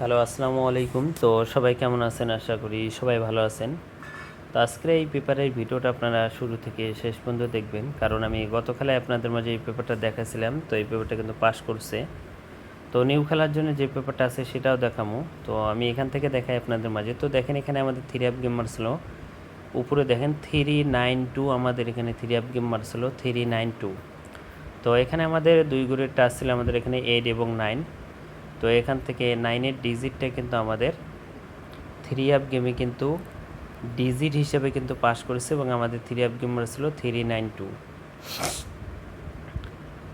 Hello, আসসালামু আলাইকুম। তো সবাই কেমন আছেন? আশা করি সবাই ভালো আছেন। তো আজকের এই পেপারের ভিডিওটা আপনারা শুরু থেকে শেষ পর্যন্ত দেখবেন। কারণ আমি গত খেলায় আপনাদের মাঝে এই পেপারটা দেখাছিলাম। তো এই পেপারটা কিন্তু পাস করছে। তো নিউ খেলার জন্য যে পেপারটা আছে সেটাও দেখামো। তো আমি এখান থেকে দেখাই আপনাদের মাঝে। তো দেখেন, এখানে আমাদের থ্রি অ্যাপ গেম মারছিল। উপরে দেখেন থ্রি নাইন টু আমাদের এখানে থ্রি অ্যাপ গেম মারছিল থ্রি নাইন টু তো এখানে আমাদের দুই গুড়ের টাচ ছিল আমাদের এখানে এইট এবং নাইন তো এখান থেকে নাইনের ডিজিটটা কিন্তু আমাদের থ্রি অ্যাপ গেমে কিন্তু ডিজিট হিসেবে কিন্তু পাস করেছে এবং আমাদের থ্রি অ্যাপ গেম ছিল থ্রি নাইন টু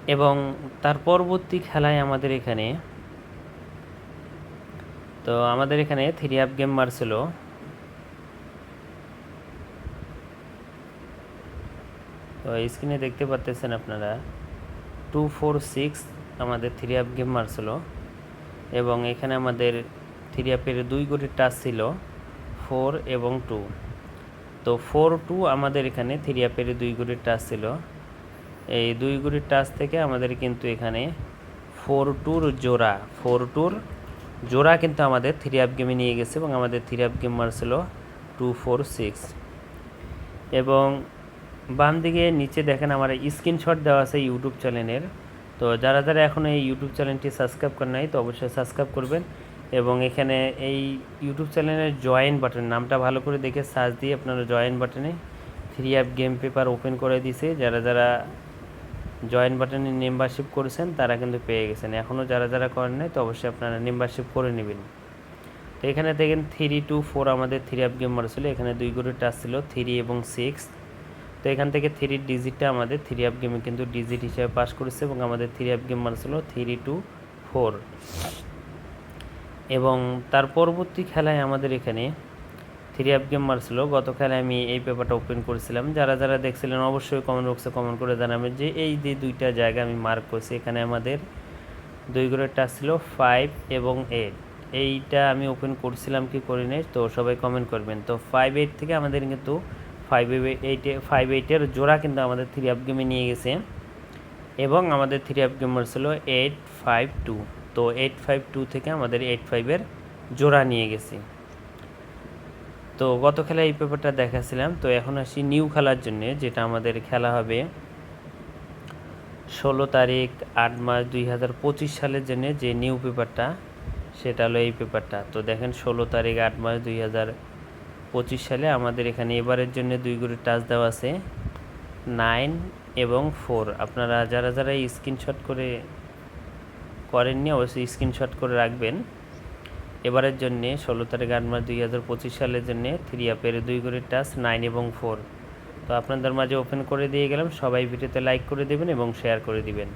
এবং তার পরবর্তী খেলায় আমাদের এখানে তো আমাদের এখানে থ্রি অ্যাপ গেম মারছিল তো স্ক্রিনে দেখতে পাচ্তেছেন আপনারা। টু ফোর সিক্স আমাদের থ্রি অ্যাপ গেম মারছিল এবং এখানে আমাদের থ্রি অ্যাপের দুই কোটি টাচ ছিল ফোর এবং টু তো ফোর টু আমাদের এখানে থ্রি অ্যাপের দুই কোটি টাচ ছিল। এই দুই কোটির টাচ থেকে আমাদের কিন্তু এখানে ফোর টুর জোড়া ফোর টুর জোড়া কিন্তু আমাদের থ্রি অ্যাপ গেমে নিয়ে গেছে এবং আমাদের থ্রি অ্যাপ গেম মারছিল টু ফোর সিক্স এবং বাম দিকে নিচে দেখেন, আমার স্ক্রিনশট দেওয়া আছে ইউটিউব চ্যানেলের তো যারা যারা এখনও এই ইউটিউব চ্যানেলটি সাবস্ক্রাইব করেন নাই, তো অবশ্যই সাবস্ক্রাইব করবেন এবং এখানে এই ইউটিউব চ্যানেলের জয়েন বাটন নামটা ভালো করে দেখে সার্চ দিয়ে আপনারা জয়েন বাটনে three up game paper open করে দিছে। যারা যারা জয়েন বাটনে মেম্বারশিপ করেছেন, তারা কিন্তু পেয়ে গেছেন। এখনও যারা যারা করেন নাই, তো অবশ্যই আপনারা মেম্বারশিপ করে নেবেন। তো এখানে দেখেন থ্রি টু ফোর আমাদের থ্রি অ্যাপ গেম ছিল। এখানে দুই করে টাচ ছিল থ্রি এবং সিক্স তো এখান থেকে থ্রি ডিজিটটা আমাদের থ্রি অ্যাপ গেমে কিন্তু ডিজিট হিসেবে পাস করেছে এবং আমাদের থ্রি অ্যাপ গেম মানে ছিল থ্রি টু ফোর এবং তার পরবর্তী খেলায় আমাদের এখানে থ্রি অ্যাপ গেম মারছিল। গত খেলায় আমি এই পেপারটা ওপেন করেছিলাম। যারা যারা দেখছিলেন অবশ্যই কমেন্ট বক্সে কমেন্ট করে জানাবেন যে এই যে দুইটা জায়গা আমি মার্ক করছি, এখানে আমাদের দুই টাচ ছিল ফাইভ এবং এইট এইটা আমি ওপেন করছিলাম কি করি নাই তো সবাই কমেন্ট করবেন। তো ফাইভ এইট থেকে আমাদের কিন্তু ফাইভ এইটে ফাইভ এইটের জোড়া কিন্তু আমাদের থ্রি অ্যাপ গেমে নিয়ে গেছে। এবং আমাদের থ্রি অ্যাপ গেমার ছিল এইট ফাইভ টু তো এইট ফাইভ টু থেকে আমাদের এইট ফাইভের জোড়া নিয়ে গেছি। তো গত খেলায় এই পেপারটা দেখাছিলাম। তো এখন আসি নিউ খেলার জন্যে, যেটা আমাদের খেলা হবে ষোলো তারিখ আট মাস দুই হাজার পঁচিশ সালের জন্য যে নিউ পেপারটা সেটা হলো এই পেপারটা তো দেখেন ষোলো তারিখ আট মাস দুই হাজার পঁচিশ সালে আমাদের এখানে এবারের জন্য দুই গুড়ি টাচ দেওয়া আছে। নাইন এবং ফোর। আপনারা যারা যারা স্ক্রিনশট করে করেননি, অবশ্যই স্ক্রিনশট করে রাখবেন। এবারের জন্যে ষোলো তারিখ আট মাস দুই হাজার পঁচিশ সালের জন্যে থ্রি অ্যাপের দুই করে টাচ, নাইন এবং ফোর। তো আপনাদের মাঝে ওপেন করে দিয়ে গেলাম। সবাই ভিডিওতে লাইক করে দেবেন এবং শেয়ার করে দিবেন।